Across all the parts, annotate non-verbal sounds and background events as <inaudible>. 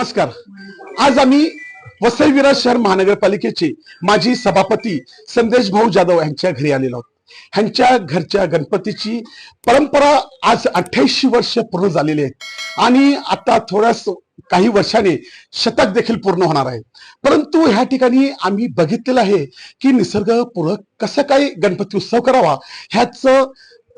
नमस्कार. आज आम्ही वसई विरार शहर महानगरपालिकेचे माजी सभापती संदेश भाऊ जाधव यांच्या घरी आलेलो आहोत. ह्यांच्या घरच्या गणपतीची परंपरा आज अठ्ठ्याऐंशी वर्ष पूर्ण झालेली आहे. आणि आता थोड्याच काही वर्षाने शतक देखील पूर्ण होणार आहे. परंतु ह्या ठिकाणी आम्ही बघितलेलं आहे की निसर्गपूरक कसं काय गणपती उत्सव करावा ह्याच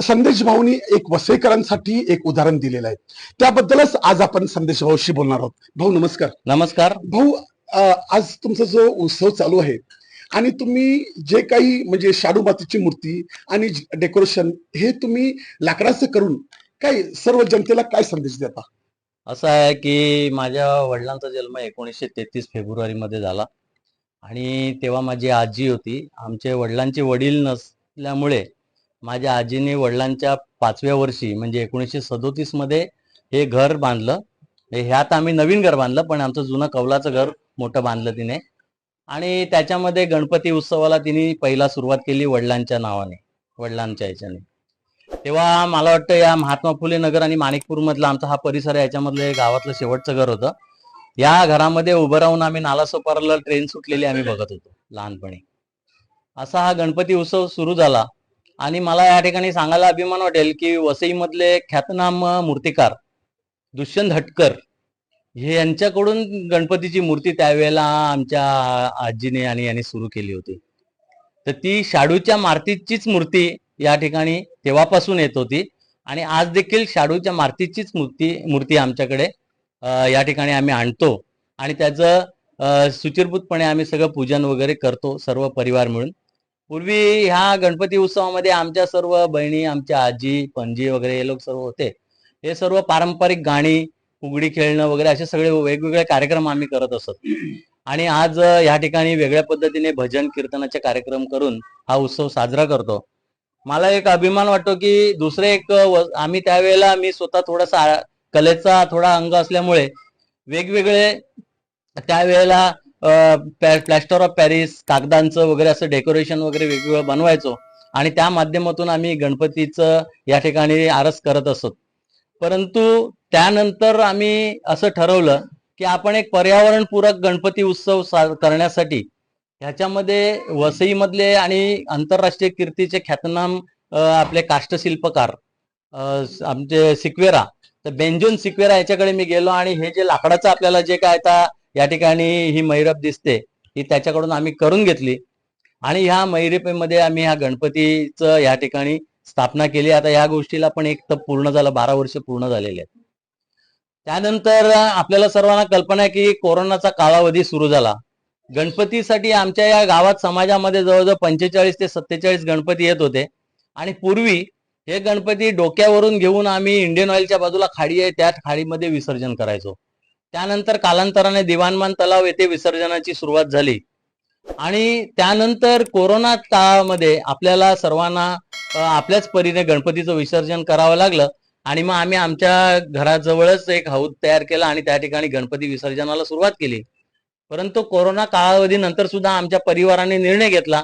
संदेश भाऊनी एक वसईकरांसाठी एक उदाहरण दिलेलं आहे. त्याबद्दलच आज आपण संदेश भाऊशी बोलणार आहोत. भाऊ नमस्कार. नमस्कार. भाऊ आज तुमचा जो उत्सव चालू आहे आणि तुम्ही जे काही म्हणजे शाडू मातीची मूर्ती आणि डेकोरेशन हे तुम्ही लाकडाचं करून काय सर्व जनतेला काय संदेश देता? असं आहे की माझ्या वडिलांचा जन्म एकोणीसशे तेहतीस फेब्रुवारी मध्ये झाला. आणि तेव्हा माझी आजी होती. आमचे वडिलांचे वडील नसल्यामुळे माझ्या आजीने वडिलांच्या पाचव्या वर्षी म्हणजे एकोणीसशे सदोतीसमध्ये हे घर बांधलं. ह्यात आम्ही नवीन घर बांधलं पण आमचं जुनं कौलाचं घर मोठं बांधलं तिने. आणि त्याच्यामध्ये गणपती उत्सवाला तिने पहिला सुरुवात केली वडिलांच्या नावाने वडिलांच्या याच्याने तेव्हा मला वाटतं या महात्मा फुले नगर आणि माणिकपूर मधला आमचा हा परिसर याच्यामधलं गावातलं शेवटचं घर होतं. या घरामध्ये उभं राहून आम्ही नालासोपारला ट्रेन सुटलेली आम्ही बघत होतो लहानपणी. असा हा गणपती उत्सव सुरू झाला. आणि मला या ठिकाणी सांगायला अभिमान वाटेल की वसईमधले ख्यातनाम मूर्तिकार दुष्यंत हटकर हे यांच्याकडून गणपतीची मूर्ती त्यावेळेला आमच्या आजीने आणि यांनी सुरू केली होती. तर ती शाडूच्या मारतीचीच मूर्ती या ठिकाणी तेव्हापासून येत होती आणि आज देखील शाडूच्या मारतीचीच मूर्ती मूर्ती आमच्याकडे या ठिकाणी आम्ही आणतो आणि त्याचं सुचिरभूतपणे आम्ही सगळं पूजन वगैरे करतो सर्व परिवार मिळून. पूर्वी ह्या गणपती उत्सवामध्ये आमच्या सर्व बहिणी आमच्या आजी पणजी वगैरे हे लोक सर्व होते. हे सर्व पारंपरिक गाणी फुगडी खेळणं वगैरे असे सगळे वेगवेगळे कार्यक्रम आम्ही करत असत. आणि आज या ठिकाणी वेगळ्या पद्धतीने भजन कीर्तनाचे कार्यक्रम करून हा उत्सव साजरा करतो. मला एक अभिमान वाटतो की दुसरे एक आम्ही त्यावेळेला मी स्वतः थोडासा कलेचा थोडा अंग असल्यामुळे वेगवेगळे त्यावेळेला प्लॅस्टर ऑफ पॅरिस कागदांचं वगैरे असं डेकोरेशन वगैरे वेगवेगळं बनवायचो. आणि त्या माध्यमातून आम्ही गणपतीचं या ठिकाणी आरस करत असत. परंतु त्यानंतर आम्ही असं ठरवलं की आपण एक पर्यावरणपूरक गणपती उत्सव सा- करण्यासाठी ह्याच्यामध्ये वसईमधले आणि आंतरराष्ट्रीय कीर्तीचे ख्यातनाम आपले काष्टशिल्पकार आमचे सिक्वेरा. तर बेंजोन सिक्वेरा याच्याकडे मी गेलो आणि हे जे लाकडाचं आपल्याला जे काय आता या ठिकाणी ही मैरप दिसते ही त्याच्याकडून आम्ही करून घेतली. आणि ह्या मैरपेमध्ये आम्ही ह्या गणपतीचं या ठिकाणी स्थापना केली. आता या गोष्टीला पण एक तर पूर्ण झालं बारा वर्ष पूर्ण झालेले आहेत. त्यानंतर आपल्याला सर्वांना कल्पना आहे की कोरोनाचा कालावधी सुरू झाला. गणपतीसाठी आमच्या या गावात समाजामध्ये जवळजवळ पंचेचाळीस ते सत्तेचाळीस गणपती येत होते. आणि पूर्वी हे गणपती डोक्यावरून घेऊन आम्ही इंडियन ऑइलच्या बाजूला खाडी आहे त्या खाडीमध्ये विसर्जन करायचो. त्यानंतर कालांतराने दिवाणमान तलाव येथे विसर्जनाची सुरुवात झाली. आणि त्यानंतर कोरोना काळामध्ये आपल्याला सर्वांना आपल्याच परीने गणपतीचं विसर्जन करावं लागलं. आणि मग आम्ही आमच्या घराजवळच एक हौद तयार केला आणि त्या ठिकाणी गणपती विसर्जनाला सुरुवात केली. परंतु कोरोना कालावधीनंतर सुद्धा आमच्या परिवाराने निर्णय घेतला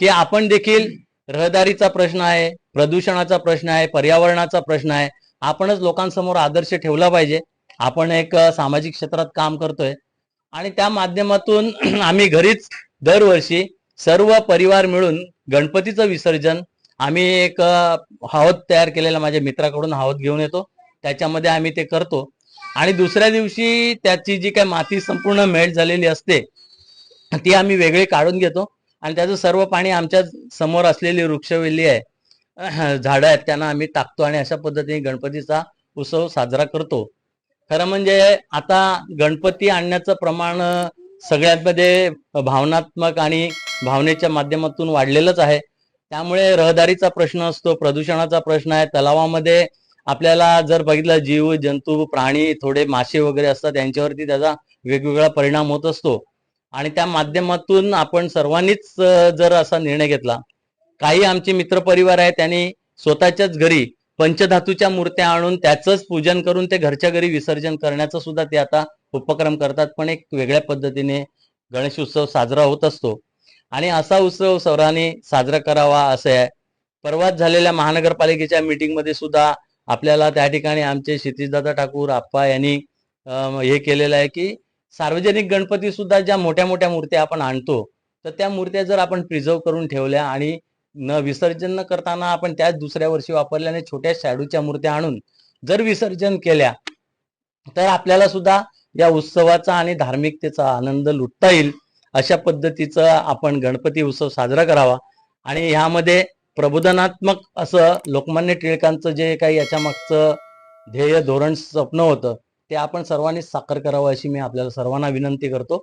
की आपण देखील रहदारीचा प्रश्न आहे प्रदूषणाचा प्रश्न आहे पर्यावरणाचा प्रश्न आहे आपणच लोकांसमोर आदर्श ठेवला पाहिजे. आपण एक सामाजिक क्षेत्रात काम करतोय. आणि त्या माध्यमातून <clears throat> आम्ही घरीच दरवर्षी सर्व परिवार मिळून गणपतीचं विसर्जन आम्ही एक हावत हौद तयार केलेला माझ्या मित्राकडून हौद घेऊन येतो. त्याच्यामध्ये आम्ही ते करतो. आणि दुसऱ्या दिवशी त्याची जी काय माती संपूर्ण मेल्ट झालेली असते ती आम्ही वेगळी काढून घेतो. आणि त्याचं सर्व पाणी आमच्यासमोर असलेली वृक्षवेली आहे झाडं आहेत त्यांना आम्ही टाकतो आणि अशा पद्धतीने गणपतीचा उत्सव साजरा करतो. खरं म्हणजे आता गणपती आणण्याचं प्रमाण सगळ्यांमध्ये भावनात्मक आणि भावनेच्या माध्यमातून वाढलेलंच आहे. त्यामुळे रहदारीचा प्रश्न असतो प्रदूषणाचा प्रश्न आहे. तलावामध्ये आपल्याला जर बघितलं जीव जंतू प्राणी थोडे मासे वगैरे असतात यांच्यावरती त्याचा वेगवेगळा परिणाम होत असतो. आणि त्या माध्यमातून आपण सर्वांनीच जर असा निर्णय घेतला काही आमचे मित्रपरिवार आहे त्यांनी स्वतःच्याच घरी पंचधातूच्या मूर्त्या आणून त्याचंच पूजन करून ते घरच्या घरी विसर्जन करण्याचं सुद्धा ते आता उपक्रम करतात. पण एक वेगळ्या पद्धतीने गणेश उत्सव साजरा होत असतो. आणि असा उत्सव सर्वांनी साजरा करावा असं आहे. परवाच झालेल्या महानगरपालिकेच्या मीटिंगमध्ये सुद्धा आपल्याला त्या ठिकाणी आमचे क्षितिजदादा ठाकूर आप्पा यांनी हे केलेलं आहे की सार्वजनिक गणपती सुद्धा ज्या मोठ्या मोठ्या मूर्त्या आपण आणतो तर त्या मूर्त्या जर आपण प्रिझर्व करून ठेवल्या आणि न विसर्जन न करताना आपण त्याच दुसऱ्या वर्षी वापरल्याने छोट्या शाडूच्या मूर्त्या आणून जर विसर्जन केल्या तर आपल्याला सुद्धा या उत्सवाचा आणि धार्मिकतेचा आनंद लुटता येईल. अशा पद्धतीचा आपण गणपती उत्सव साजरा करावा. आणि ह्यामध्ये प्रबोधनात्मक असं लोकमान्य टिळकांचं जे काही याच्या मागचं ध्येय धोरण स्वप्न होतं ते आपण सर्वांनी साकार करावं अशी मी आपल्याला सर्वांना विनंती करतो.